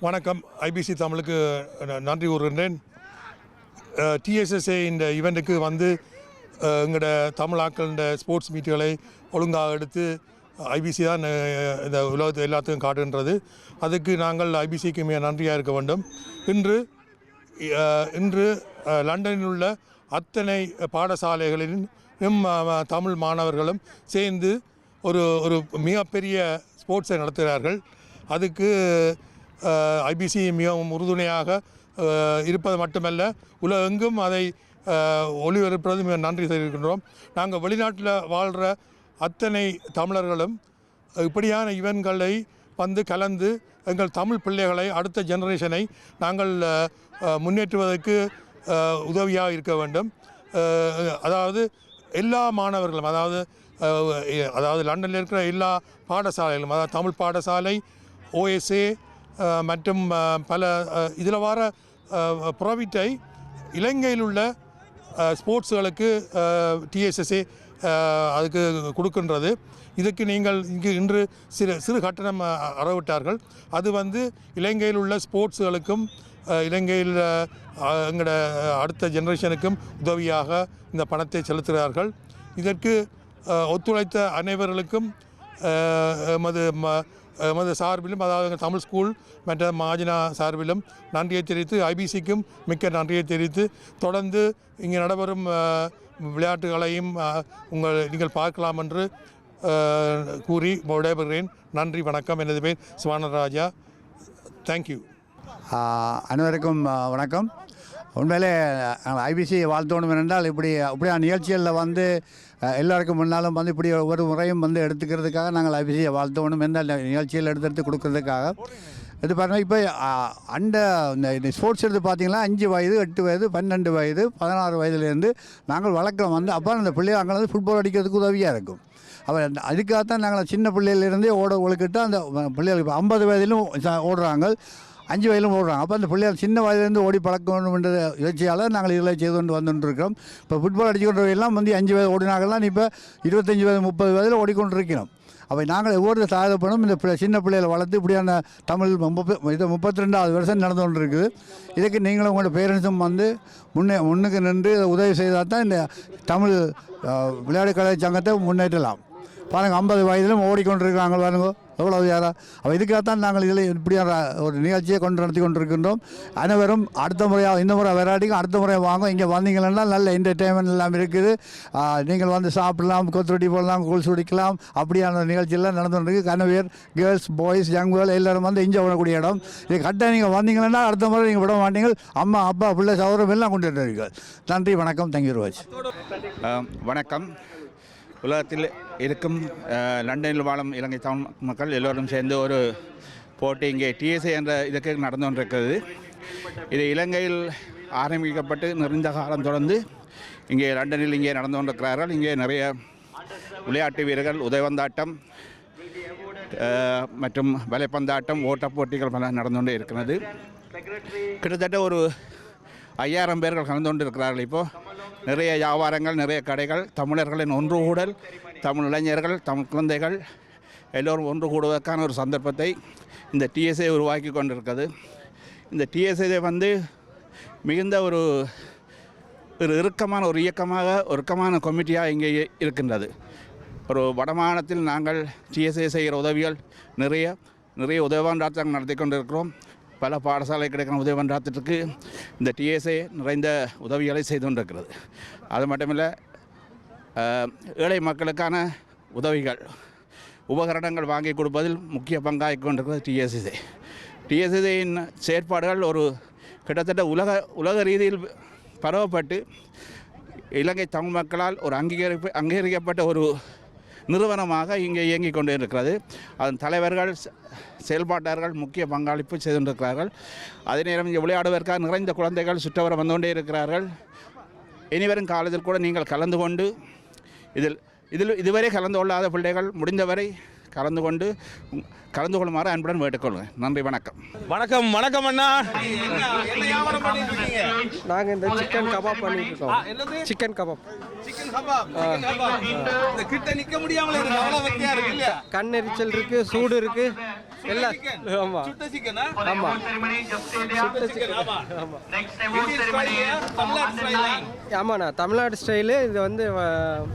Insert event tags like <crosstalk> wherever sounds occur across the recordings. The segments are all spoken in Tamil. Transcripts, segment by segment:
வணக்கம். ஐபிசி தமிழுக்கு ந- நன்றி கூறுகின்றேன். டிஎஸ்எஸ்ஏ இந்த ஈவெண்ட்டுக்கு வந்து அஹ், எங்களோட தமிழாக்கள ஸ்போர்ட்ஸ் மீட்டுகளை ஒழுங்காக எடுத்து ஐபிசி தான் இந்த உலகத்தை எல்லாத்துக்கும் காட்டுகின்றது. அதுக்கு நாங்கள் ஐபிசிக்கு மிக நன்றியாக இருக்க வேண்டும். இன்று இன்று லண்டனில் உள்ள அத்தனை பாடசாலைகளிலும் தமிழ் மாணவர்களும் சேர்ந்து ஒரு ஒரு மிகப்பெரிய ஸ்போர்ட்ஸை நடத்துகிறார்கள். அதுக்கு ஐபிசி மிகவும் உறுதுணையாக இருப்பது மட்டுமல்ல உலகெங்கும் அதை அஹ், ஒளிபரப்புறது மிக நன்றி தெரிவிக்கின்றோம். நாங்கள் வெளிநாட்டில் வாழ்கிற அத்தனை தமிழர்களும் இப்படியான இவன்களை வந்து கலந்து எங்கள் தமிழ் பிள்ளைகளை அடுத்த ஜெனரேஷனை நாங்கள் முன்னேற்றுவதற்கு உதவியாக இருக்க வேண்டும். அதாவது எல்லா மாணவர்களும் அதாவது அதாவது லண்டனில் இருக்கிற எல்லா பாடசாலைகளும் அதாவது தமிழ் பாடசாலை ஓஎஸ்ஏ மற்றும் பல இதில் வர ப்ராஃபிட்டை இலங்கையில் உள்ள ஸ்போர்ட்ஸுகளுக்கு டிஎஸ்எஸ்ஏ அதுக்கு கொடுக்கின்றது. இதுக்கு நீங்கள் இங்கு இன்று சிறு சிறு கட்டணம் அறவிட்டார்கள். அது வந்து இலங்கையில் உள்ள ஸ்போர்ட்ஸுகளுக்கும் இலங்கையில் எங்களோட அடுத்த ஜெனரேஷனுக்கும் உதவியாக இந்த பணத்தை செலுத்துகிறார்கள். இதற்கு ஒத்துழைத்த அனைவர்களுக்கும் எமது ம- எமது சார்பிலும் அதாவது எங்கள் தமிழ் ஸ்கூல் மற்ற மாஜினா சார்பிலும் நன்றியை தெரிவித்து ஐபிசிக்கும் மிக்க நன்றியை தெரிவித்து தொடர்ந்து இங்கே நடைபெறும் விளையாட்டுகளையும் உங்கள் நீங்கள் பார்க்கலாம் என்று கூறி விடைபெறுகிறேன். நன்றி வணக்கம். எனது பேர் சுவானராஜா. தேங்க்யூ அனைவருக்கும் வணக்கம். உண்மையிலே நாங்கள் ஐபிசி வாழ்த்தோணும் என்றால் இப்படி இப்படியான நிகழ்ச்சிகளில் வந்து எல்லாருக்கும் முன்னாலும் வந்து இப்படி ஒரு முறையும் வந்து எடுத்துக்கிறதுக்காக நாங்கள் ஐபிசியை வாழ்த்தோணும் என்ற நிகழ்ச்சியில் எடுத்து எடுத்து கொடுக்கறதுக்காக. இது பாருங்கள் இப்போ அந்த அண்ட இந்த ஸ்போர்ட்ஸ் எடுத்து பார்த்தீங்கன்னா அஞ்சு வயது எட்டு வயது பன்னெண்டு வயது பதினாறு வயதுலேருந்து நாங்கள் வழக்கம் வந்து அப்போ அந்த பிள்ளைங்க வந்து ஃபுட்பால் அடிக்கிறதுக்கு உதவியாக இருக்கும். அவர் அந்த- அதுக்காகத்தான் நாங்கள் சின்ன பிள்ளையிலேருந்தே ஓட ஒழுக்கிட்டு அந்த பிள்ளைகளுக்கு இப்போ ஐம்பது வயதிலும் ஓடுறாங்க. அஞ்சு வயதிலும் ஓடுறாங்க. அப்போ அந்த பிள்ளைகள் சின்ன வயதுலேருந்து ஓடி பழக்கணுன்ற யோசியால் நாங்கள் இதெல்லாம் செய்து கொண்டு வந்துட்டுருக்கிறோம் இப்போ ஃபுட்பால் அடிச்சுக்கொண்டு எல்லாம் வந்து அஞ்சு வயது ஓடினாங்கலாம் இப்போ இருபத்தஞ்சி வயது முப்பது வயதில் ஓடிக்கொண்டிருக்கிறோம். அப்போ நாங்கள் ஒவ்வொரு சாதப்படும் இந்த சின்ன பிள்ளைகளை வளர்த்து இப்படியான தமிழ் முப்பது இது முப்பத்தி ரெண்டாவது வருஷம் நடந்து கொண்டு இருக்குது இதுக்கு நீங்களும் உங்களோட பேரண்ட்ஸும் வந்து முன்னே முன்னுக்கு நின்று உதவி செய்தால் தான் இந்த தமிழ் விளையாட்டு கலை சங்கத்தை முன்னேற்றலாம். பாருங்கள் ஐம்பது வயதிலும் ஓடிக்கொண்டிருக்கிறாங்க பாருங்கள் எவ்வளவு யாரா? அப்போ இதுக்காகத்தான் நாங்கள் இதில் இப்படியான ஒரு நிகழ்ச்சியை கொண்டு நடத்தி கொண்டிருக்கின்றோம். அனைவரும் அடுத்த முறையாக இந்த முறை விளையாட்டிக்கும் அடுத்த முறை வாங்க. இங்கே வந்தீங்கன்னா நல்ல என்டர்டெயின்மெண்ட் எல்லாம் இருக்குது. நீங்கள் வந்து சாப்பிடலாம் கொத்துரொட்டி போடலாம் கூழ் சுடிக்கலாம். அப்படியான நிகழ்ச்சியெல்லாம் நடந்து கொண்டிருக்கு. கனவேர் கேர்ள்ஸ் பாய்ஸ் யங் கேர்ள் எல்லோரும் வந்து என்ஜாய் பண்ணக்கூடிய இடம். இது கரெக்டாக நீங்கள் வந்தீங்கன்னா அடுத்த முறை நீங்கள் விட மாட்டீங்க அம்மா அப்பா பிள்ளை சௌரம் எல்லாம் கொண்டு வந்துருக்கீங்க நன்றி வணக்கம். தேங்க்யூ ரோஜ் வணக்கம். உலகத்தில் இருக்கும். லண்டனில் வாழும் இலங்கை தமிழ் மக்கள் எல்லோரும் சேர்ந்து ஒரு போட்டி இங்கே டிஎஸ்ஏ என்ற இதுக்கு நடந்து கொண்டிருக்கிறது. இது இலங்கையில் ஆரம்பிக்கப்பட்டு நிறைந்த காலம் தொடர்ந்து இங்கே லண்டனில் இங்கே நடந்து கொண்டிருக்கிறார்கள். இங்கே நிறைய விளையாட்டு வீரர்கள் உதயவந்தாட்டம் மற்றும் வலைப்பந்தாட்டம் ஓட்டப் போட்டிகள் பல நடந்து கொண்டே இருக்கிறது. கிட்டத்தட்ட ஒரு ஐயாயிரம் பேர்கள் கலந்து கொண்டு இருக்கிறார்கள் இப்போது நிறைய வியாபாரங்கள் நிறைய கடைகள் தமிழர்களின் ஒன்று கூடல் தமிழ் இளைஞர்கள் தமிழ் குழந்தைகள் எல்லோரும் ஒன்று கூடுவதற்கான ஒரு சந்தர்ப்பத்தை இந்த டிஎஸ்ஏ உருவாக்கி கொண்டிருக்கிறது. இந்த டிஎஸ்ஏ வந்து மிகுந்த ஒரு ஒரு இறுக்கமான ஒரு இயக்கமாக இறுக்கமான கமிட்டியாக இங்கே இருக்கின்றது. ஒரு வடமாநிலத்தில் நாங்கள் டிஎஸ்ஏ செய்கிற உதவிகள் நிறைய நிறைய உதவியாண்டாட்டம் நடத்தி கொண்டிருக்கிறோம். பல பாடசாலை கிடைக்கிற உதவியாண்டாட்டத்துக்கு இந்த டிஎஸ்ஏ நிறைந்த உதவிகளை செய்து கொண்டிருக்கிறது. அது மட்டுமில்லை ஏழை மக்களுக்கான உதவிகள் உபகரணங்கள் வாங்கி கொடுப்பதில் முக்கிய பங்காகி கொண்டிருக்கிறது டிஎஸ்சிசி டிஎஸ்சியின் செயற்பாடுகள் ஒரு கிட்டத்தட்ட உலக உலக ரீதியில் பரவப்பட்டு இலங்கை தமிழ் மக்களால் ஒரு அங்கீகரிப்பு அங்கீகரிக்கப்பட்ட ஒரு நிறுவனமாக இங்கே இயங்கிக் கொண்டு இருக்கிறது அதன் தலைவர்கள் செயல்பாட்டார்கள் செயல்பாட்டாளர்கள் முக்கிய பங்களிப்பு செய்து கொண்டிருக்கிறார்கள் அதே நேரம் இங்கே விளையாடுவதற்காக நிறைந்த குழந்தைகள் சுற்றவர வந்து கொண்டே இருக்கிறார்கள். இனிவரும் காலத்தில் கூட நீங்கள் கலந்து கொண்டு இதில் இதில் இதுவரை கலந்து கொள்ளாத பிள்ளைகள் முடிந்தவரை கலந்து கொண்டு கலந்து கொள்ளுமாறு அன்புடன் வேண்டுக்கொள்கிறேன் நன்றி வணக்கம். வணக்கம் வணக்கம் அண்ணா. நாங்கள் இந்த சிக்கன் கபாப் பண்ணிட்டு இருக்கோம். Chicken kebab. Chicken kebab chicken கபாப். இந்த கிட்ட நிக்க முடியாமல கண் எரிச்சல் இருக்கு சூடு இருக்கு. எல்லா chicken. ஆமா. சுட்ட சிக்கனா ஆமா. சுட்ட சிக்கன் ஆமா. இந்தியன் ஸ்டைல்லையா தமிழ்நாடு ஸ்டைலா ஆமாண்ணா தமிழ்நாடு ஸ்டைலு இது வந்து வ-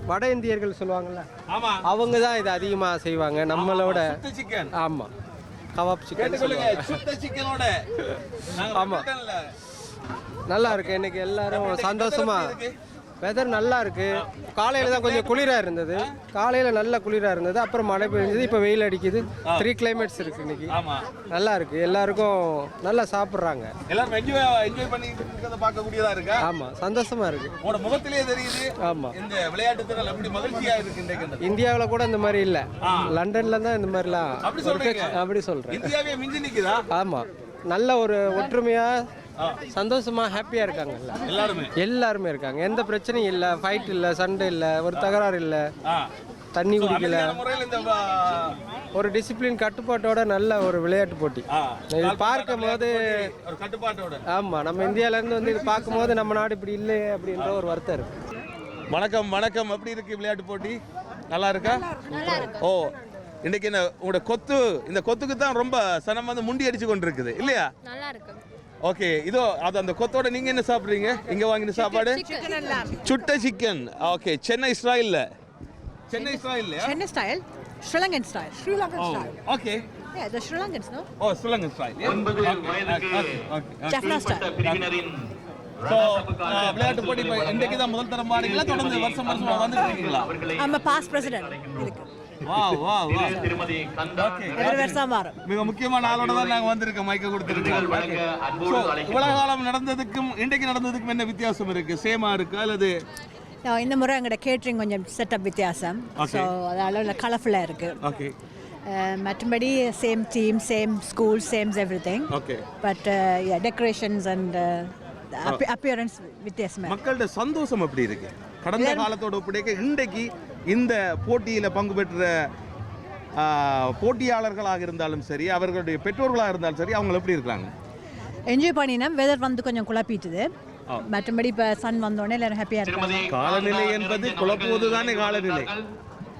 வட இந்தியர்கள் சொல்லுவாங்கல்ல. ஆமா. அவங்க தான் இது அதிகமாக செய்வாங்க நம்மளோட சுட்ட சிக்கன் ஆமா. கபாப் சிக்கன் கேட்டுக்கொள்ளுங்க சொல்லுவாங்க. சுட்ட சிக்கனோட நாங்க ஆமா. மட்டன்ல. நல்லா இருக்கு இன்னைக்கு எல்லாரும் சந்தோஷமா? வெதர் நல்லா இருக்கு காலையில தான் கொஞ்சம் குளிரா இருந்தது. காலையில நல்ல குளிரா இருந்தது. அப்புறம் மழை பெஞ்சது. இப்போ வெயில் அடிக்குது. த்ரீ கிளைமேட்ஸ் இருக்கு இன்னைக்கு. ஆமா. நல்லா இருக்கு எல்லாருக்கும் நல்லா சாப்பிட்றாங்க. எல்லாரும் என்ஜாய் என்ஜாய் பண்ணி இருக்கிறத பார்க்கக்கூடியதா இருக்கா? ஆமா. சந்தோஷமா இருக்கு. உங்களோட முகத்திலேயே தெரியுது. ஆமா. இந்த விளையாட்டு திறன் எப்படி மகிழ்ச்சியா இருக்கு இன்றைக்கு இந்தியாவில் கூட இந்த மாதிரி இல்லை. லண்டன்ல தான் இந்த மாதிரிலாம் அப்படி சொல்றேன். இந்தியாவே மிஞ்சி நிக்குதா? ஆமா. நல்ல ஒரு ஒற்றுமையா சந்தோஷமா ஹாப்பியா இருக்காங்கல்ல எல்லாருமே? எல்லாருமே இருக்காங்க. எந்த பிரச்சனையும் இல்லை ஃபைட் இல்லை சண்டை இல்லை ஒரு தகராறு இல்லை. தண்ணி குடிக்கல. இந்த ஒரு டிசிப்ளின் கட்டுப்பாட்டோட நல்ல ஒரு விளையாட்டு போட்டி. இது பார்க்கும் போது ஒரு கட்டுப்பாட்டோட. ஆமா நம்ம இந்தியால இருந்து வந்து இது பார்க்கும்போது நம்ம நாடு இப்படி இல்லையே அப்படின்ற ஒரு வருத்தம் இருக்கு. வணக்கம் வணக்கம். எப்படி இருக்கு விளையாட்டு போட்டி? நல்லா இருக்கா? ஓ இன்னைக்கு என்ன உங்களோட கொத்து இந்த கொத்துக்கு தான் ரொம்ப சனம் வந்து முண்டி அடிச்சு கொண்டு இருக்குது இல்லையா? நல்லா இருக்கு. ஓகே இதோ அது அந்த கொத்தோட நீங்க என்ன சாப்பிடுறீங்க? இங்க வாங்கின சாப்பாடு? சுட்ட சிக்கன் ஓகே சென்னை ஸ்டைல்ல. Chennai style style, Sri Lankan style. Sri Lankan style. Okay Yeah, the Sri Lankans, no? Oh Sri Lankan style Jaffna style. So விளையாட்டு போட்டி இன்றைக்கு தான் முதல் தரம் பாடுங்களா தொடர்ந்து வருஷம் வருஷமா வந்துட்டு இருக்கீங்களா I'm a past president. மாறும். மிக முக்கியமான ஆளோட தான் நாங்க வந்திருக்கோம் மைக்க கொடுத்துருக்கோம். So, இவ்வளவு காலம் நடந்ததுக்கும் இன்றைக்கு நடந்ததுக்கும் என்ன வித்தியாசம் இருக்கு? சேமா இருக்கு? அல்லது இந்த முறை எங்களோட கேட்ரிங் கொஞ்சம் செட்டப் வித்தியாசம். ஸோ அதனால கலர்ஃபுல்லாக இருக்கு. ஓகே மற்றபடி same team same school sames everything okay but decorations and appearance வித்தியாசமாக மக்களோட சந்தோஷம் எப்படி இருக்கு? கடந்த காலத்தோட ஒப்பிடைக்க இன்றைக்கு இந்த போட்டியில பங்கு பெற்ற போட்டியாளர்களாக இருந்தாலும் சரி அவர்களுடைய பெற்றோர்களாக இருந்தாலும் சரி அவங்க எப்படி இருக்காங்க என்ஜாய் பண்ணினோம் வெதர் வந்து கொஞ்சம் குழப்பிட்டுது. மற்றபடி இப்போ சன் வந்தோடனே எல்லாரும் ஹாப்பியாக இருக்காங்க. காலநிலை என்பது குழப்புவது தானே காலநிலை.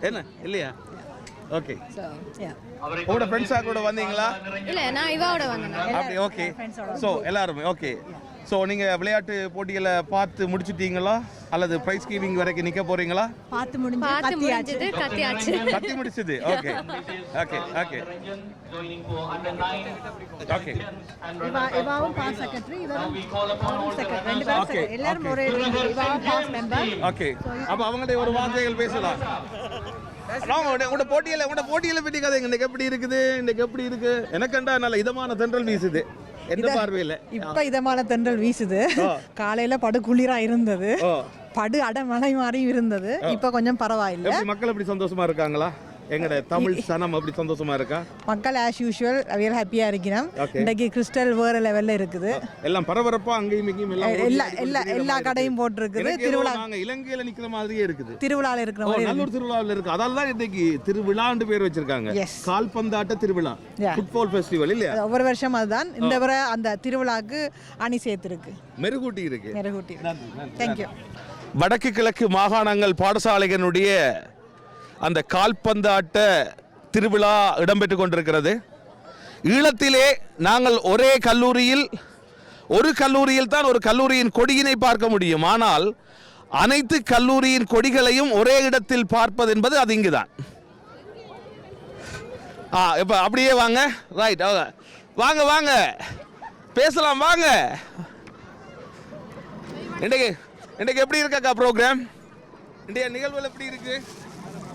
என்ன? இல்லையா? ஓகே உங்களோட ஃப்ரெண்ட்ஸாக கூட வந்தீங்களா? இல்ல நான் இவாவோட வந்தேன். அப்படி ஓகே ஸோ எல்லாருமே. ஓகே ஸோ நீங்கள் விளையாட்டு போட்டிகளை பார்த்து முடிச்சிட்டீங்களா? அல்லது ப்ரைஸ் கிவிங் வரைக்கும் நிற்க போறீங்களா? பார்த்து முடிஞ்சு பார்த்து முடிஞ்சது கத்தியாச்சு. கத்தி முடிச்சது. Okay okay okay okay Iva இவாவும் பாஸ் செக்ரட்டரி இவரும் செக்ரட்டரி ரெண்டு பேரும் Okay, secretary. எல்லாரும் okay. ஒரே இவாவும் பாஸ் மெம்பர் ஓகே அப்போ அவங்கள்ட்ட ஒரு வார்த்தைகள் பேசலாம். உங்களோட போட்டியில் உங்களோட போட்டியில் பற்றி கதை இன்னைக்கு எப்படி இருக்குது? இன்னைக்கு எப்படி இருக்கு? எனக்கண்டா நல்ல இதமான தென்றல் வீசுது. எந்த பார்வையில்? இப்ப இதமான தென்றல் வீசுது. காலையில படு குளிரா இருந்தது படு அடமழை மாதிரியும் இருந்தது. இப்ப கொஞ்சம் பரவாயில்ல. மக்கள் எப்படி சந்தோஷமா இருக்காங்களா? எங்கட தமிழ் சனம் அப்படி சந்தோஷமா இருக்கா? மக்கள் ஆஸ் யூஷுவல் அவியல் ஹாப்பியா இருக்கிறோம். இன்றைக்கு கிறிஸ்டல் வேற லெவல்ல இருக்குது. எல்லாம் பரபரப்பா அங்கேயும் இங்கேயும் எல்லா எல்லா எல்லா கடையும். போட்டிருக்குது. திருவிழா நாங்க இலங்கையில நிக்கிற மாதிரியே இருக்குது. திருவிழால இருக்கிற மாதிரி நல்லூர் திருவிழாவில் இருக்கு. அதால தான் இன்னைக்கு திருவிழான்னு பேர் வச்சிருக்காங்க. கால்பந்தாட்ட திருவிழா. ஃபுட்பால் ஃபெஸ்டிவல் இல்லையா? அது ஒவ்வொரு வருஷம் அதுதான். இந்த முறை அந்த திருவிழாக்கு அணி சேர்த்துருக்கு. மெருகூட்டி இருக்கு. மெருகூட்டி தேங்க்யூ வடக்கு கிழக்கு மாகாணங்கள் பாடசாலைகளுடைய அந்த கால்பந்தாட்ட திருவிழா இடம்பெற்று கொண்டிருக்கிறது. ஈழத்திலே நாங்கள் ஒரே கல்லூரியில் ஒரு கல்லூரியில் தான் ஒரு கல்லூரியின் கொடியினை பார்க்க முடியும். ஆனால் அனைத்து கல்லூரியின் கொடிகளையும் ஒரே இடத்தில் பார்ப்பது என்பது அது இங்குதான். ஆ இப்போ அப்படியே வாங்க. ரைட் வாங்க வாங்க. பேசலாம் வாங்க. இன்றைக்கு இன்றைக்கு எப்படி இருக்காக்கா ப்ரோக்ராம் இன்றைய நிகழ்வுகள் எப்படி இருக்கு?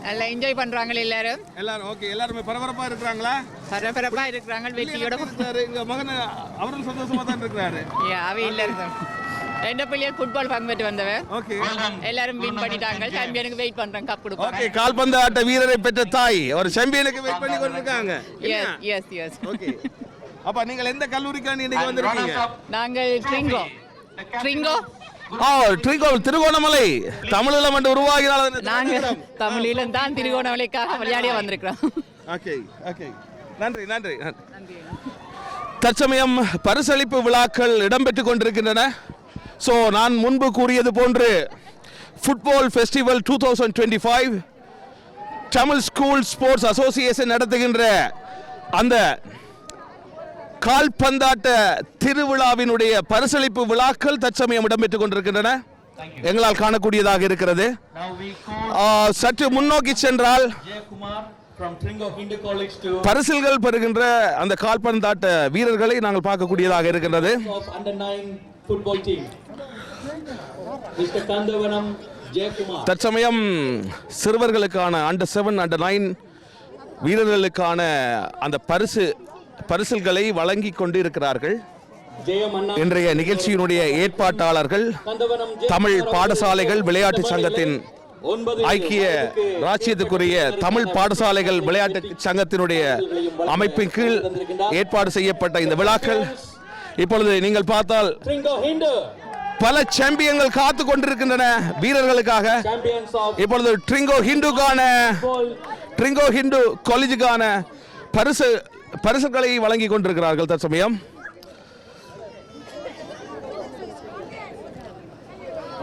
நல்லா என்ஜாய் பண்றாங்க எல்லாரும். எல்லாரும் ஓகே எல்லாருமே பரபரப்பா இருக்கிறாங்களா? பரபரப்பா இருக்கிறாங்க வெற்றியோட இருக்காரு? எங்க மகன் அவரும் சந்தோஷமா தான் இருக்கிறாரு. <laughs> அவை எல்லாரும் ரெண்டு பிள்ளைகள் ஃபுட்பால் பங்கு பெற்று வந்தவர் ஓகே எல்லாரும் வின் பண்ணிட்டாங்க. சாம்பியனுக்கு வெயிட் பண்றேன் கப் கொடுப்பாங்க ஓகே கால்பந்து ஆட்ட வீரரை பெற்ற தாய் ஒரு சாம்பியனுக்கு வெயிட் பண்ணி கொண்டிருக்காங்க. எஸ் எஸ் எஸ் ஓகே அப்ப நீங்கள் எந்த கல்லூரிக்காண்டி இன்னைக்கு வந்திருக்கீங்க? நாங்கள் ட்ரிங்கோ. ட்ரிங்கோ? திருகோணமலை. தமிழில் மட்டும் உருவாகினால் நாங்க தமிழிலும் தான் திருகோணமலைக்காக விளையாடிய வந்திருக்கிறோம். Okay okay. நன்றி நன்றி. நன்றி தற்சமயம் பரிசளிப்பு விழாக்கள் இடம்பெற்று கொண்டிருக்கின்றன. ஸோ நான் முன்பு கூறியது போன்று football festival two thousand twenty five Tamil school sports association நடத்துகின்ற அந்த கால்பந்தாட்ட திருவிழாவினுடைய பரிசளிப்பு விழாக்கள் தற்சமயம் இடம்பெற்றுக் கொண்டிருக்கின்றன எங்களால் காணக்கூடியதாக இருக்கிறது சற்று முன்னோக்கி சென்றால் பரிசில்கள் பெறுகின்ற அந்த கால்பந்தாட்ட வீரர்களை நாங்கள் பார்க்கக்கூடியதாக இருக்கின்றது of under 9 football team. Mr. Kandavanam Jayakumar. தற்சமயம் சிறுவர்களுக்கான அண்டர் செவன் அண்டர் நைன் வீரர்களுக்கான அந்த பரிசு பரிசில்களை வழங்கி கொண்டு இருக்கிறார்கள் Jayamanna. இன்றைய நிகழ்ச்சியினுடைய ஏற்பாட்டாளர்கள் தமிழ் பாடசாலைகள் விளையாட்டு சங்கத்தின் ஐக்கிய ராச்சியத்துக்குரிய தமிழ் பாடசாலைகள் விளையாட்டு சங்கத்தினுடைய அமைப்பின் கீழ் ஏற்பாடு செய்யப்பட்ட இந்த விழாக்கள் இப்பொழுது நீங்கள் பார்த்தால் பல சாம்பியன்கள் காத்து கொண்டிருக்கின்றன வீரர்களுக்காக இப்பொழுது ட்ரிங்கோ ஹிந்துக்கான. ட்ரிங்கோ ஹிந்து காலேஜுக்கான பரிசு பரிசுகளை வழங்கி கொண்டிருக்கிறார்கள் தற்சமயம்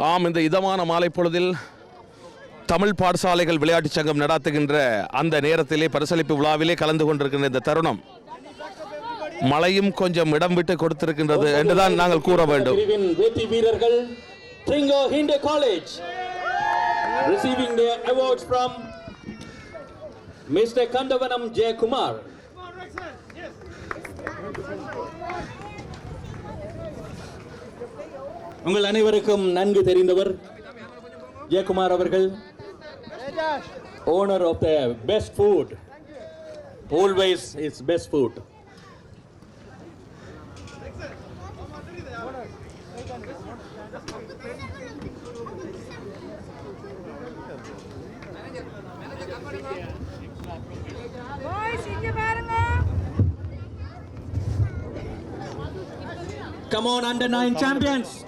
ஆம் இந்த இதமான மாலை பொழுதில் தமிழ் பாடசாலைகள் விளையாட்டுச் சங்கம் நடாத்துகின்ற அந்த நேரத்திலே பரிசளிப்பு விழாவிலே கலந்து கொண்டிருக்கின்ற இந்த தருணம் மழையும் கொஞ்சம் இடம் விட்டு கொடுத்திருக்கின்றது என்றுதான் நாங்கள் கூற வேண்டும் வெற்றி வீரர்கள் Tringo College receiving their awards from Mr. Kandavanam Jayakumar. உங்கள் அனைவருக்கும் நன்கு தெரிந்தவர் ஜெயக்குமார் அவர்கள். Owner of the best food always is best food Come on, under nine champions.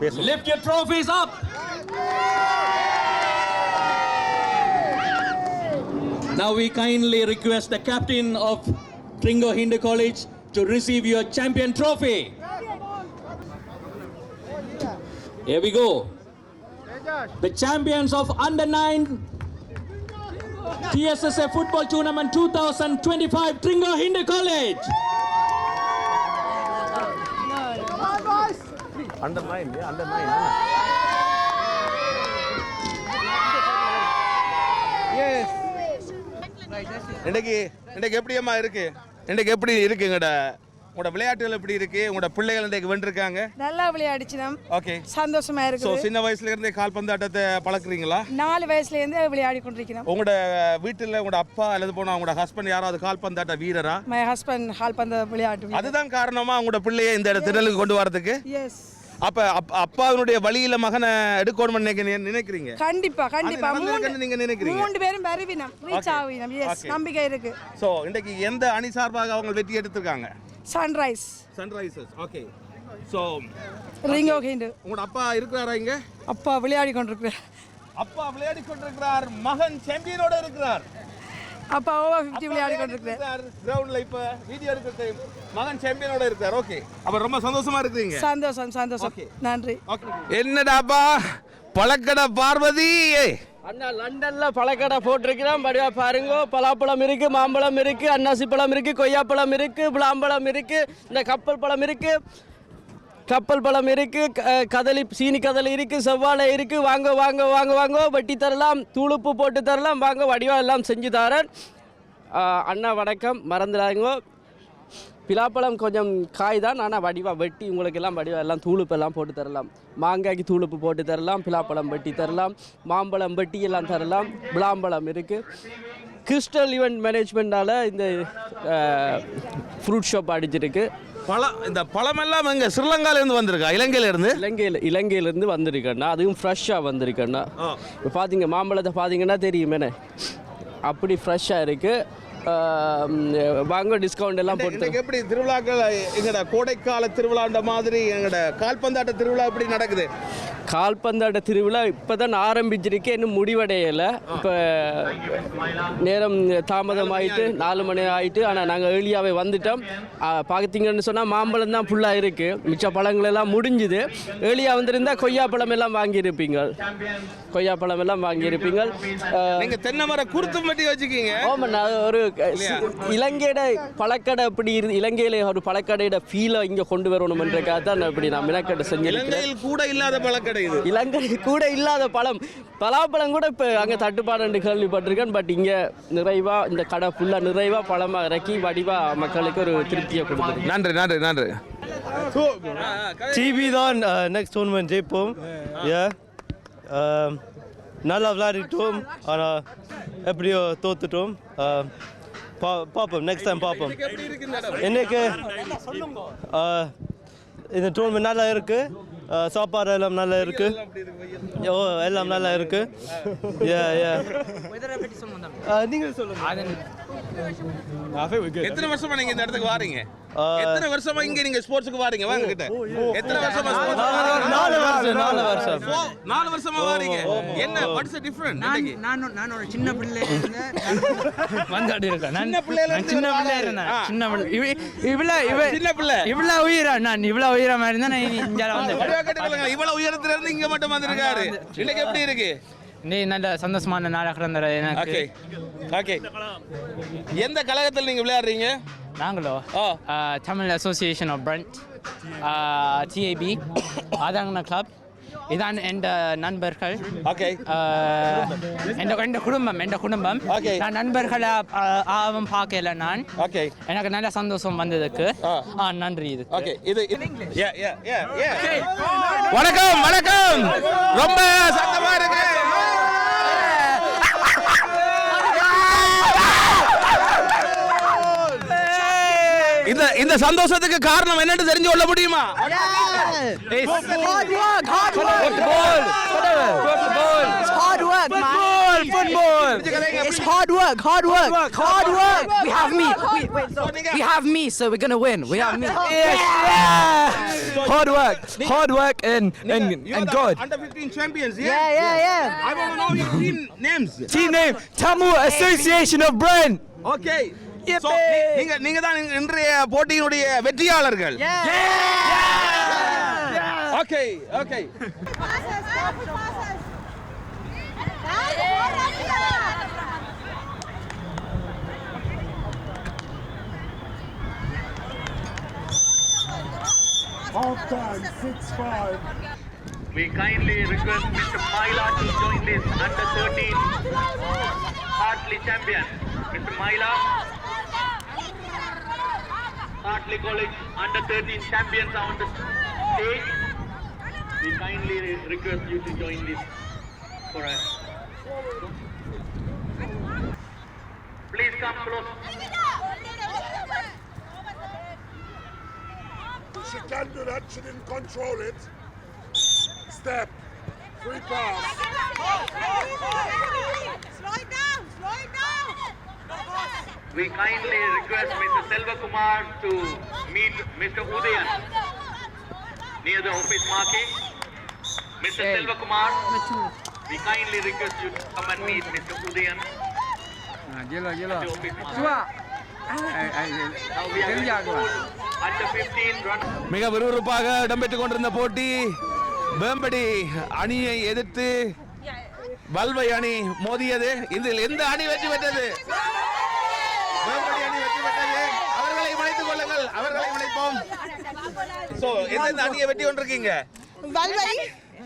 Lift your trophies up. Now we kindly request the captain of Tringo Hindu College to receive your champion trophy. Here we go. The champions of under 9 TSSA Football Tournament 2025 Tringo Hindu College. இன்னைக்கு இன்னைக்கு எப்படி அம்மா இருக்கு? இன்னைக்கு எப்படி இருக்கு எங்கட உங்களோட விளையாட்டுகள் எப்படி இருக்கு? உங்களோட பிள்ளைகள் இன்னைக்கு வென்றிருக்காங்க. நல்லா விளையாடிச்சினோம் ஓகே சந்தோஷமா ஸோ இருக்குது சின்ன வயசுல இருந்தே கால்பந்தாட்டத்தை பழக்குறீங்களா? நாலு வயசுல இருந்து விளையாடி கொண்டிருக்கிறோம். உங்களோட வீட்டில் உங்களோட அப்பா அல்லது போனா உங்களோட ஹஸ்பண்ட் யாராவது கால்பந்தாட்ட வீரரா? மை ஹஸ்பண்ட் ஹால் பந்த விளையாட்டு அதுதான் காரணமா உங்களோட பிள்ளைய இந்த திடலுக்கு கொண்டு வரதுக்கு? எஸ் அப்ப அப்- அப்பாவினுடைய வழியில மகனை நீ- நினைக்கிறீங்க? கண்டிப்பா கண்டிப்பா. நீங்க நினைக்கிறீங்க? மூன்று பேரும் வருவினம் ரீச். ஆவினம் எஸ். நம்பிக்கை இருக்கு. ஸோ இன்னைக்கு எந்த அணி சார்பாக அவங்க வெற்றி எடுத்திருக்காங்க? Sunrise sunrisers okay so Ringo Hindu உங்களோட அப்பா இருக்கிறாரா இங்க? அப்பா விளையாடி கொண்டிருக்கிறார். அப்பா விளையாடி கொண்டிருக்கிறார். மகன் சாம்பியனோட இருக்கிறார். அப்பா ஓவர் ஃபிஃப்டி விளையாடி கொண்டிருக்கிறார் கிரவுண்ட்ல இப்ப வீடியோ இருக்கிறது மகன் சாம்பியனோட இருக்கார். ஓகே அப்ப ரொம்ப சந்தோஷமா இருக்கீங்க சந்தோஷம் சந்தோஷம். நன்றி. என்னடாப்பா? பழக்கட பார்வதி? அண்ணா லண்டன்ல பழக்கடை போட்டிருக்கிறோம். படிவா பாருங்க. பலாப்பழம் இருக்கு மாம்பழம் இருக்கு அன்னாசி பழம் இருக்கு கொய்யாப்பழம் இருக்கு விளாம்பழம் இருக்கு இந்த கப்பல் பழம் இருக்கு. கப்பல் பழம் இருக்கு க- கதலி சீனி கதலி இருக்கு செவ்வாழை இருக்கு. வாங்க வாங்க வாங்க வாங்க. வெட்டி தரலாம் தூளுப்பு போட்டு தரலாம். வாங்க வடிவா எல்லாம் செஞ்சு தரேன். அண்ணா வணக்கம். மறந்துடாதீங்க. பிலாப்பழம் கொஞ்சம் காய் தான் ஆனால் வடிவா வெட்டி உங்களுக்கு எல்லாம் வடிவா எல்லாம் தூளுப்பு எல்லாம் போட்டு தரலாம். மாங்காய்க்கு தூளுப்பு போட்டு தரலாம் பிலாப்பழம் வெட்டி தரலாம் மாம்பழம் வெட்டி எல்லாம் தரலாம். விளாம்பழம் இருக்குது கிறிஸ்டல் ஈவெண்ட் மேனேஜ்மெண்ட்டால் இந்த ஃப்ரூட் ஷாப் அடிச்சிருக்கு. பழம் இந்த பழம் எல்லாம் எங்க? ஸ்ரீலங்கால இருந்து வந்திருக்கா? இலங்கையில இருந்து இலங்கையில் இலங்கையிலேருந்து வந்திருக்கேண்ணா. அதுவும் ஃப்ரெஷ்ஷாக வந்திருக்கேண்ணா. இப்போ பார்த்தீங்க மாம்பழத்தை பார்த்தீங்கன்னா தெரியுமேண்ணே அப்படி ஃப்ரெஷ்ஷாக இருக்குது வாங்க டிஸ்கவுண்ட் எல்லாம் போட்டு. எப்படி திருவிழாக்கள் எங்கட கோடைக்கால திருவிழாண்ட மாதிரி எங்கட கால்பந்தாட்ட திருவிழா எப்படி நடக்குது? கால்பந்தாட்ட திருவிழா இப்போ தான் ஆரம்பிச்சிருக்கு இன்னும் முடிவடையலை. இப்போ நேரம் தாமதமாயிட்டு நாலு மணி ஆயிட்டு ஆனால் நாங்கள் ஏர்லியாகவே வந்துட்டோம். பார்த்தீங்கன்னு சொன்னால் மாம்பழம் தான் ஃபுல்லாக இருக்குது மிச்ச பழங்கள் எல்லாம் முடிஞ்சுது. ஏர்லியாக வந்திருந்தால் கொய்யாப்பழம் எல்லாம் வாங்கியிருப்பீங்க. கொய்யாப்பழம் எல்லாம் வாங்கியிருப்பீங்க. ஆ, நீங்க தென்னை மரம் குருத்து வச்சுக்கீங்க. ஆமாம் நான் ஒரு இலங்கையோட பழக்கடை அப்படி இரு இலங்கையில ஒரு பழக்கடையோட ஃபீலை இங்கே கொண்டு வரணுமென்றக்காக தான் நான் இப்படி நான் மினக்கடை செஞ்சிருக்கிறேன். இலங்கையில் கூட இல்லாத பழக்கடை. இது. இலங்கை கூட இல்லாத பழம். பலாப்பழம் கூட இப்போ அங்கே தட்டுப்பாடு கேள்விப்பட்டிருக்கேன். பட் இங்கே நிறைவாக இந்த கடை ஃபுல்லாக நிறைவாக பழமாக இறக்கி வடிவாக மக்களுக்கு ஒரு திருப்தியை கொடுக்குது நன்றி நன்றி நன்றி. டிவி தான் நெக்ஸ்ட் டோர்னமெண்ட் ஜெயிப்போம். ஏ நல்லா விளையாடிட்டோம். ஆனால் எப்படியோ தோத்துட்டோம். பா பார்ப்போம் நெக்ஸ்ட் டைம் பார்ப்போம் என்னைக்கு அஹ், இந்த டோர்னமெண்ட் நல்லா இருக்கு. அஹ், சாப்பாடு எல்லாம் நல்லா இருக்கு. ஓ எல்லாம் நல்லா இருக்கு. சொல்லுங்க. எத்தனை வருஷமா நீங்க இந்த இடத்துக்கு வாரீங்க. எத்தனை வருஷமா இங்க நீங்க ஸ்போர்ட்ஸ்க்கு வாரீங்க? வாங்க கிட்ட. எத்தனை வருஷமா நாலு வருஷம் நாலு வருஷம். நாலு வருஷமா. வாரீங்க? என்ன வாட்ஸ் டிஃபரண்ட் நான் நான் ஒரு சின்ன பிள்ளை வந்தாடி இருக்கேன் சின்ன பிள்ளையில இருந்து சின்ன பிள்ளை. இருந்தேன். சின்ன பிள்ளை. இவ- இவ்வளோ இவ சின்ன பிள்ளை. இவ்வளோ உயிரா? நான் இவ்வளோ உயிரமா இருந்தா நான் இங்கே வந்து வடிவா கேட்டுக்கொள்ளுங்க. இவ்வளவு உயரத்துல இருந்து இங்க மட்டும் வந்திருக்காரு. இன்னைக்கு எப்படி இருக்கு? நீ நல்ல சந்தோஷமான நாளாக இருந்தது எனக்கு. ஓகே. ஓகே. எந்த கழகத்தில் நீங்க விளையாடுறீங்க? நாங்களோ. Tamil association of friend TAP அதாங்கண்ணா club இதான் எந்த நண்பர்கள். ஓகே எந்த எந்த குடும்பம் எந்த குடும்பம். Okay. நான் நண்பர்களை ஆவும் பார்க்கல நான். ஓகே எனக்கு நல்ல சந்தோஷம் வந்ததுக்கு. ஆ. நன்றி இது ஓகே இது Yeah, yeah, yeah, yeah. வணக்கம் வணக்கம். ரொம்ப சத்தமா இருக்கு. இந்த இந்த சந்தோஷத்துக்கு காரணம் என்னன்னு தெரிஞ்சு கொள்ள முடியுமா? Hard work man it's hard work hard work hard work we have me we, wait, so we have me so we're gonna win we have me hard work hard work and and, are the Under 15 champions, yeah? yeah yeah yeah I want to know your team names. team name Tamu Association of Brent Okay. நீங்க நீங்க தான் இன்றைய போட்டியினுடைய வெற்றியாளர்கள் Okay, okay. Half time, 6-5. We kindly request Mr. Maila to join this under 13 Hartley champion. Mr. Maila, Hartley College under 13 champions on the stage. We kindly re- request you to join this for us. Please come close. She can't do that. She didn't control it. Step. Free pass. We kindly request Mr. Selva Kumar to meet Mr. Udayan near the office marking. Mr. Selva Kumar, we kindly request you to come and meet Mr. Udayan. under 15 run. மிக விறுவிறுப்பாக இடம்பெற்றுக் கொண்டிருந்த போட்டி. வேம்படி அணியை எதிர்த்து வல்வை அணி மோதியது. இதில் எந்த அணி வெற்றி பெற்றது? வேம்படி அணி வெற்றி பெற்றது. அவர்களை இணைத்துக் கொள்ளுங்கள். அவர்களை இணைப்போம். சோ எந்தெந்த அணியை வெற்றி கொண்டிருக்கீங்க?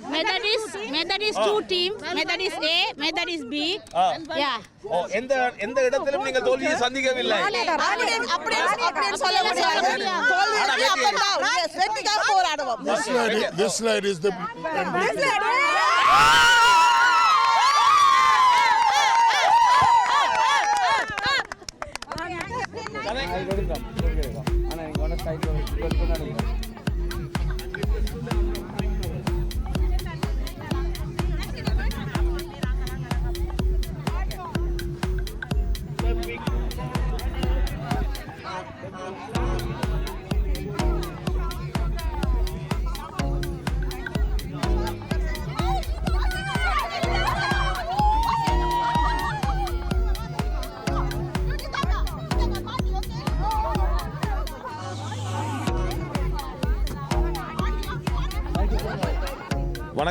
Methodist, Methodist two team, Methodist A, Methodist B. Yeah. ஓ எந்த எந்த இடத்திலும் நீங்கள் தோல்வியை சந்திக்கவில்லை This lady, this lady is the ஆனா எனக்கு ஒன்றும் சைட்ல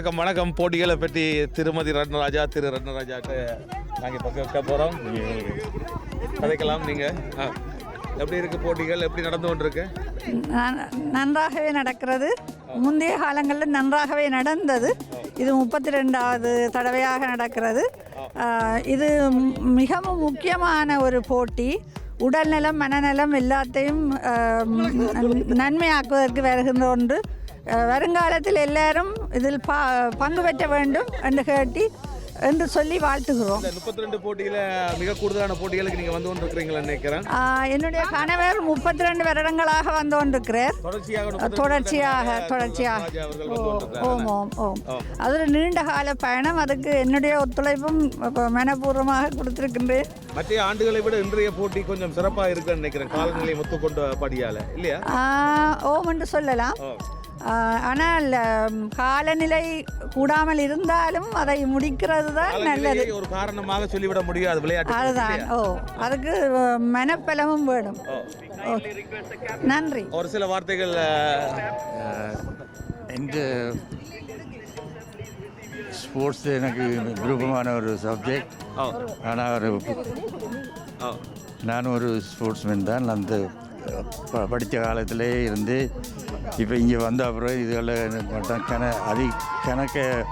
வணக்கம் வணக்கம். போட்டிகளை பற்றி திருமதி ரத்னராஜா திரு ரத்னராஜாட்ட நாங்கள் இப்போ கேட்க போகிறோம் கதைக்கலாம் நீங்கள் எப்படி இருக்கு போட்டிகள்? எப்படி நடந்து கொண்டிருக்கு? நன்றாகவே நடக்கிறது. முந்தைய காலங்களில் நன்றாகவே நடந்தது. இது முப்பத்தி ரெண்டாவது தடவையாக நடக்கிறது. இது மிகவும் முக்கியமான ஒரு போட்டி. உடல்நலம் மனநலம் எல்லாத்தையும் நன்மையாக்குவதற்கு வருகின்ற ஒன்று. வருங்காலத்தில் எல்லாரும் இதில் பா பங்கு பெற்ற வேண்டும் என்று கேட்டி என்று சொல்லி வாழ்த்துகிறோம். முப்பத்தி ரெண்டு போட்டியில் மிக கூடுதலான போட்டிகளுக்கு நீங்கள் வந்து கொண்டிருக்கிறீங்களா நினைக்கிறேன். என்னுடைய கணவர் முப்பத்தி ரெண்டு வருடங்களாக வந்து கொண்டிருக்கிறார். தொடர்ச்சியாக 32 தொடர்ச்சியாக. ஓம் ஓம் ஓம் அது ஒரு நீண்ட கால பயணம் அதுக்கு என்னுடைய ஒத்துழைப்பும் மனப்பூர்வமாக கொடுத்திருக்கின்றேன். மற்ற ஆண்டுகளை விட இன்றைய போட்டி கொஞ்சம் சிறப்பாக இருக்குன்னு நினைக்கிறேன் காலநிலை ஒத்துக்கொண்ட படியால் இல்லையா? ஓம் என்று சொல்லலாம். ஆனால் காலநிலை கூடாமல் இருந்தாலும் அதை முடிக்கிறது தான் நல்லது. ஒரு காரணமாக சொல்லிவிட முடியாது விளையாட்டு அதுதான். ஓ அதுக்கு மனப்பலமும் வேணும். நன்றி. ஒரு சில வார்த்தைகள் இந்த ஸ்போர்ட்ஸ் எனக்கு விருப்பமான ஒரு சப்ஜெக்ட். ஆனால் ஒரு நான் ஒரு ஸ்போர்ட்ஸ்மேன் தான். அந்த ப- படித்த காலத்திலே இருந்து இப்போ இங்கே வந்த அப்புறம் இதுகளில் மட்டும் கண அதி கணக்க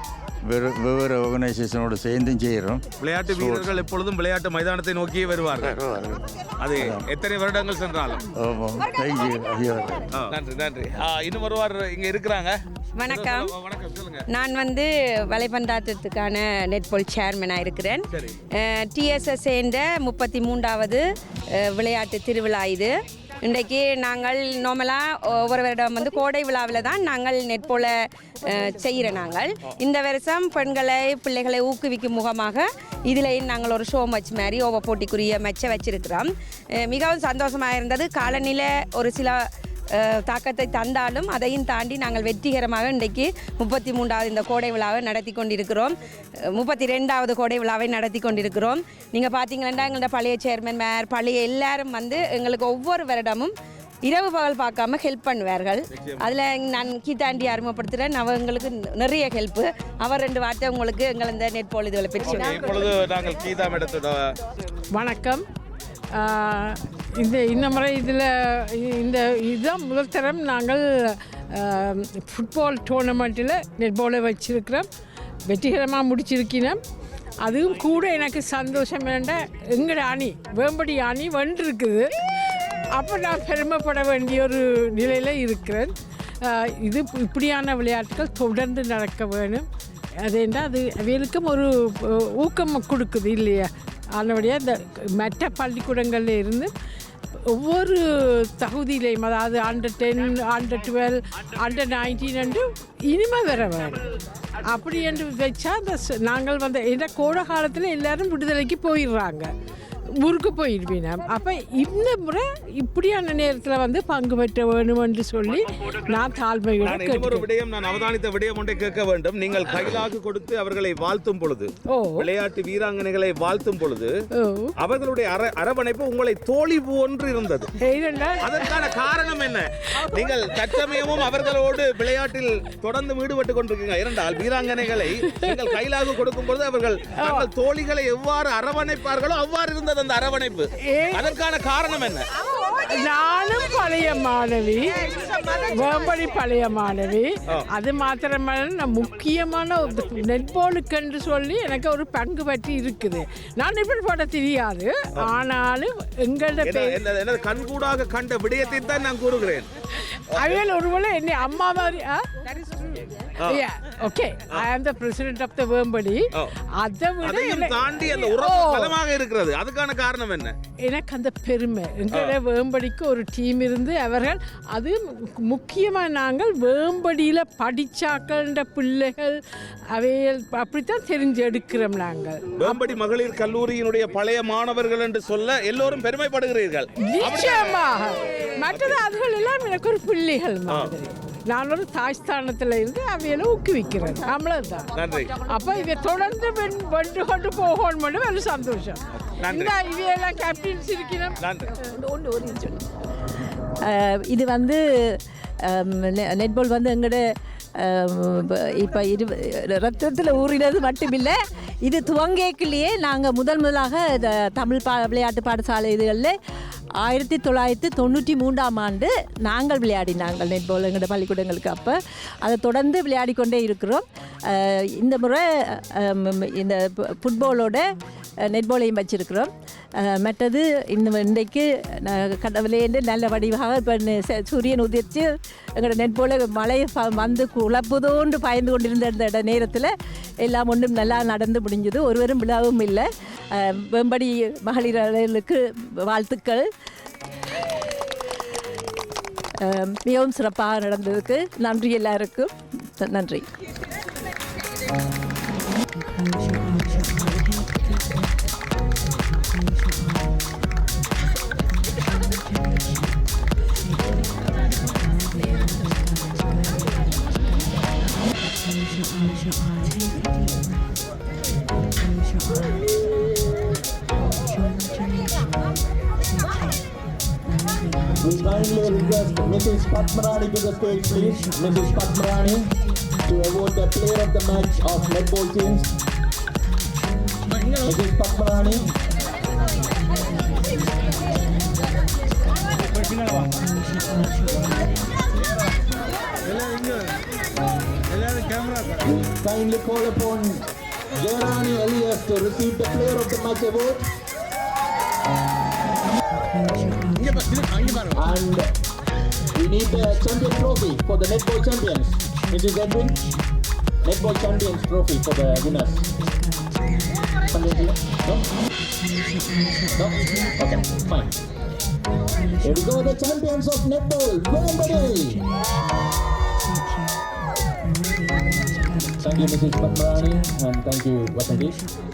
வெறு வெவ்வேறு ஆர்கனைசேஷனோடு சேர்ந்தும் செய்கிறோம் விளையாட்டு வீரர்கள் எப்பொழுதும் விளையாட்டு மைதானத்தை நோக்கியே வருவார்கள். அது எத்தனை வருடங்கள் சென்றாலும். ஆமாம் தேங்க்யூ நன்றி நன்றி. ஆ, இன்னும் ஒருவர் இங்க இருக்கிறாங்க. வணக்கம். வணக்கம் சொல்லுங்க. நான் வந்து வலைபந்தாட்டத்துக்கான நெட்பால் சேர்மனாக இருக்கிறேன். டிஎஸ்எஸ் என்ற முப்பத்தி மூன்றாவது விளையாட்டு திருவிழா இது. இன்றைக்கு நாங்கள் நார்மலாக ஒவ்வொரு வருடம் வந்து கோடை விழாவில் தான் நாங்கள் நெற்போல செய்கிற நாங்கள். இந்த வருஷம் பெண்களை பிள்ளைகளை ஊக்குவிக்கும் முகமாக இதிலேயும் நாங்கள் ஒரு ஷோ மச் மாதிரி ஒவ்வொரு போட்டிக்குரிய மெச்சை வச்சிருக்கிறோம். மிகவும் சந்தோஷமாக இருந்தது. காலநிலை ஒரு சில தாக்கத்தை தந்தாலும் அதையும் தாண்டி நாங்கள் வெற்றிகரமாக இன்றைக்கு முப்பத்தி மூன்றாவது இந்த கோடை விழாவை நடத்தி கொண்டிருக்கிறோம். முப்பத்தி ரெண்டாவது கோடை விழாவை நடத்தி கொண்டிருக்கிறோம். நீங்கள் பார்த்தீங்கன்னா எங்களோட பழைய சேர்மன் மேர் பழைய எல்லாரும் வந்து எங்களுக்கு ஒவ்வொரு வருடமும் இரவு பகல் பார்க்காம ஹெல்ப் பண்ணுவார்கள். அதில் நான் கீதாண்டி அறிமுகப்படுத்துகிறேன் அவங்களுக்கு நிறைய ஹெல்ப்பு அவர் ரெண்டு வார்த்தை உங்களுக்கு எங்கள் இந்த நெட் பொழுதுகளை பற்றி நாங்கள் கீதா மேடத்தோட வணக்கம். இந்த இந்த முறை இதில் இந்த இதுதான் முதல் தரம். நாங்கள் ஃபுட்பால் டோர்னமெண்ட்டில் நெட்பாலை வச்சுருக்கிறோம். வெற்றிகரமாக முடிச்சிருக்கிறோம். அதுவும் கூட எனக்கு சந்தோஷம் வேண்ட எங்களோட அணி வேம்படி அணி வென்றிருக்குது. அப்போ நான் பெருமைப்பட வேண்டிய ஒரு நிலையில் இருக்கிறேன். இது இப்படியான விளையாட்டுகள் தொடர்ந்து நடக்க வேணும். அதேண்டா அது அவர்களுக்கும் ஒரு ஊக்கம் கொடுக்குது இல்லையா? அதனுடைய இந்த மற்ற பள்ளிக்கூடங்களில் இருந்து ஒவ்வொரு தகுதியிலையும் அதாவது under ten under twelve under nineteen என்று இனிமே வர வேணும். அப்படி என்று வச்சா அந்த நாங்கள் வந்து இந்த கோடை காலத்தில் எல்லாரும் விடுதலைக்கு போயிடுறாங்க. ஊருக்கு போயிடுவீங்க அப்போ இந்த முறை இப்படியான நேரத்தில் வந்து பங்கு பெற்ற வேணும் என்று சொல்லி நான் தாழ்மையோட கேட்டுக்கிறேன். விடயம் நான் அவதானித்த விடயம் ஒன்றை கேட்க வேண்டும். நீங்கள் கைலாகு கொடுத்து அவர்களை வாழ்த்தும் பொழுது விளையாட்டு வீராங்கனைகளை வாழ்த்தும் பொழுது அவர்களுடைய அர அரவணைப்பு உங்களை தோழி போன்று இருந்தது. அதற்கான காரணம் என்ன? நீங்கள் தற்சமயமும் அவர்களோடு விளையாட்டில் தொடர்ந்து ஈடுபட்டு கொண்டிருக்கீங்க. இரண்டால் வீராங்கனைகளை நீங்கள் கைலாகு கொடுக்கும் பொழுது அவர்கள் தங்கள் தோழிகளை எவ்வாறு அரவணைப்பார்களோ அவ்வாறு இருந்தது அந்த அரவணைப்பு. அதற்கான காரணம் என்ன? நானும் பழைய மாணவி. வேம்படி பழைய மாணவி. அது மாத்திரமல்ல முக்கியமான நெட்பாலுக்கு என்று சொல்லி எனக்கு ஒரு பங்கு பற்றி இருக்குது. நான் இப்படி போட தெரியாது. ஆனாலும் எங்களோட கண்கூடாக கண்ட விடயத்தை தான் நான் கூறுகிறேன். அவையில் ஒருவேளை என்னை அம்மா மாதிரி okay I am the president of the Vembadi. அதை விட தாண்டி அந்த ஓ. உறவு பலமாக இருக்கிறது. அதுக்கான காரணம் என்ன? எனக்கு அந்த பெருமை. எங்களோட வேம்படிக்கு ஒரு டீம் இருந்து அவர்கள் அது முக்கியமாக நாங்கள் வேம்படியில் படிச்சாக்கள்ன்ற பிள்ளைகள் அவைகள் அப்படித்தான் தெரிஞ்சு எடுக்கிறோம் நாங்கள். வேம்படி மகளிர் கல்லூரியினுடைய பழைய மாணவர்கள் என்று சொல்ல எல்லோரும் பெருமைப்படுகிறீர்கள். நிச்சயமாக. மற்றது அதுகள் எல்லாம் எனக்கு ஒரு பிள்ளைகள் மாதிரி. நான் ஒரு தாய் ஸ்தானத்தில் இருந்து அவைகளை ஊக்குவிக்கிறேன் அவ்வளவுதான். நன்றி. அப்போ இதை தொடர்ந்து வென் வென்று கொண்டு போகணும் ஒரு சந்தோஷம். இந்த இவையெல்லாம் கேப்டன்ஸ் இருக்கிறோம் நன்றி. ஒன்று ஒரு நிமிஷம். அஹ் இது வந்து நெட்பால் வந்து எங்களோட இப்போ இரு ரத்தத்தில் ஊறினது மட்டுமில்லை இது துவங்கேக்கிலேயே நாங்கள் முதல் முதலாக இந்த தமிழ் பா விளையாட்டு பாடசாலை இதுகளில் ஆயிரத்தி தொள்ளாயிரத்தி தொண்ணூற்றி மூன்றாம் ஆண்டு நாங்கள் விளையாடினாங்கள் நெட்பால் எங்களோட பள்ளிக்கூடங்களுக்கு அப்போ. அதை தொடர்ந்து விளையாடி கொண்டே இருக்கிறோம் இந்த முறை இந்த ஃபுட்பாலோட நெட்பாலையும் வச்சுருக்கிறோம். மற்றது இன்னும் இன்றைக்கு ந- கடவுளேண்டு நல்ல வடிவாக இப்போ சூரியன் உதிர்த்து எங்களோட நெட்பால மழை வந்து குழப்புதோண்டு பயந்து கொண்டிருந்த இந்த இட நேரத்தில் எல்லாம் ஒன்றும் நல்லா நடந்து முடிஞ்சது. ஒருவரும் விழாவும் இல்லை. வெம்படி மகளிர்களுக்கு வாழ்த்துக்கள். மிகவும் சிறப்பாக நடந்ததுக்கு நன்றி எல்லாருக்கும். நன்றி. Patmarani to the stage, please. Mrs. Patmarani to award the player of the match of netball teams. Mrs. Patmarani. We kindly call upon Jairani Elias to receive the player of the match award. And need the champion trophy for the netball champions. Mrs. Edwin, netball champions trophy for the winners. No? No? Okay, fine. Here we go, the champions of netball, Wembley. Thank you, Mrs. Patmarani, and thank you, Vasandesh.